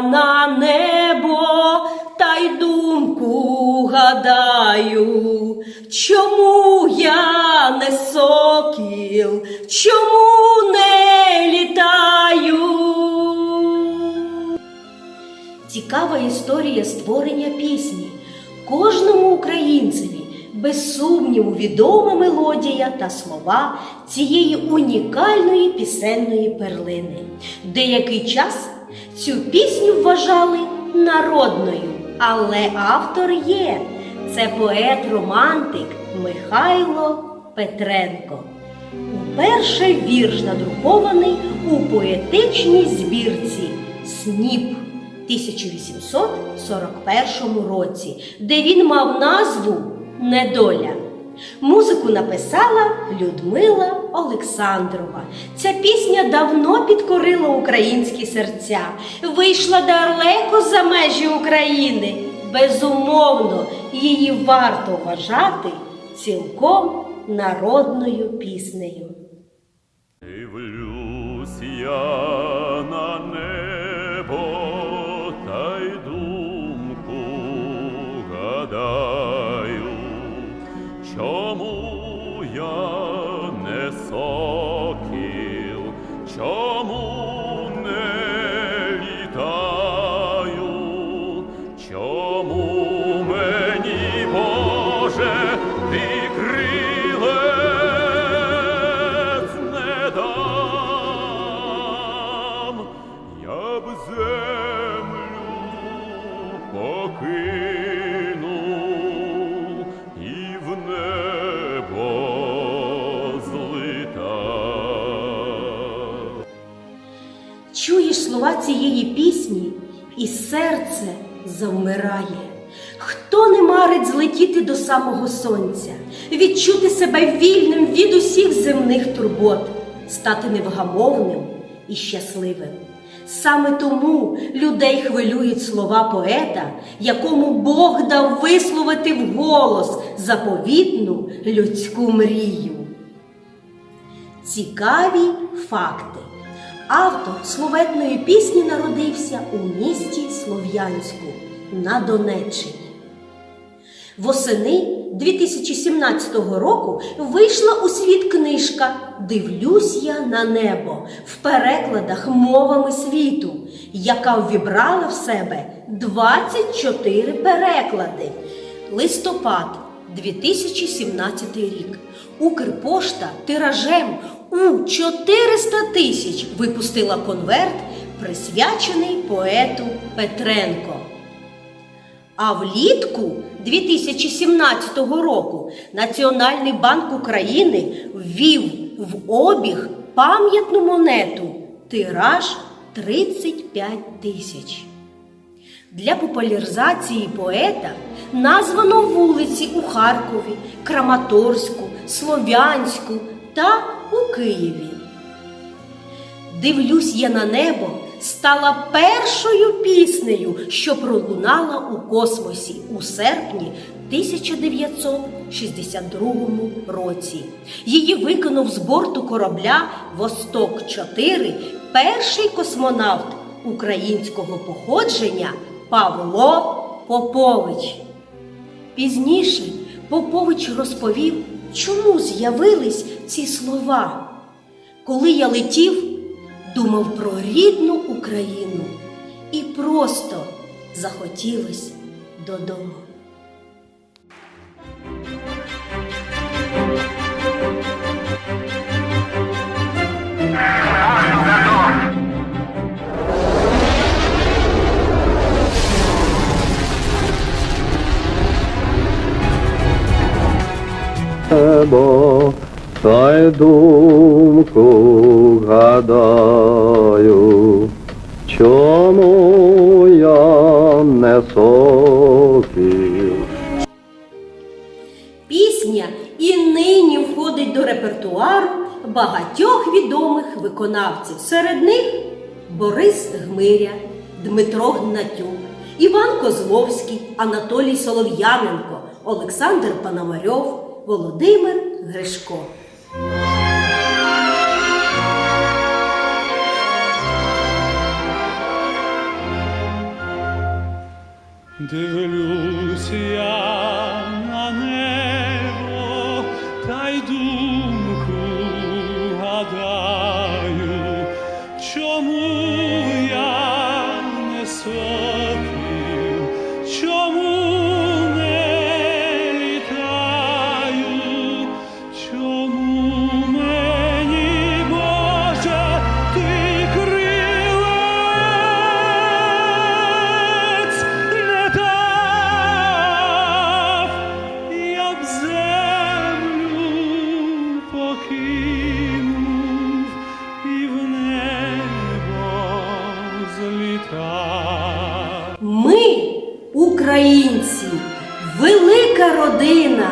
на небо та й думку гадаю, чому я не сокіл, чому не літаю? Цікава історія створення пісні. Кожному українцеві без сумніву відома мелодія та слова цієї унікальної пісенної перлини. Деякий час цю пісню вважали народною, але автор є. Це поет-романтик Михайло Петренко. Уперше вірш надрукований у поетичній збірці Сніп 1841 році, де він мав назву Недоля. Музику написала Людмила Олександрова. Ця пісня давно підкорила українські серця, вийшла далеко за межі України. Безумовно, її варто вважати цілком народною піснею. Не слова цієї пісні, і серце завмирає. Хто не марить злетіти до самого сонця, відчути себе вільним від усіх земних турбот, стати невгамовним і щасливим. Саме тому людей хвилюють слова поета, якому Бог дав висловити вголос заповітну людську мрію. Цікаві факти. Автор словетної пісні народився у місті Слов'янську на Донеччині. Восени 2017 року вийшла у світ книжка Дивлюсь я на небо в перекладах мовами світу, яка ввібрала в себе 24 переклади. Листопад 2017 рік. Укрпошта тиражем у 400 тисяч випустила конверт, присвячений поету Петренко. А влітку 2017 року Національний банк України ввів в обіг пам'ятну монету тираж 35 тисяч. Для популяризації поета названо вулиці у Харкові, Краматорську, Слов'янську та у Києві. Дивлюсь я на небо стала першою піснею, що пролунала у космосі у серпні 1962 році. Її виконав з борту корабля Восток 4 перший космонавт українського походження Павло Попович. Пізніше Попович розповів, чому з'явились ці слова. Коли я летів, думав про рідну Україну і просто захотілось додому. Небо, та й думку гадаю, чому я не сокіл. Пісня і нині входить до репертуару багатьох відомих виконавців. Серед них Борис Гмиря, Дмитро Гнатюк, Іван Козловський, Анатолій Солов'яненко, Олександр Пономарьов, Володимир Гришко. Дивлюся злітав. Ми, українці, велика родина,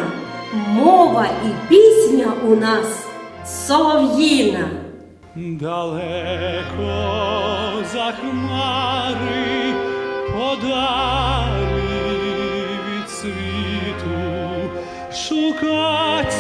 мова і пісня у нас солов'їна. Далеко за хмари подалі від світу шукать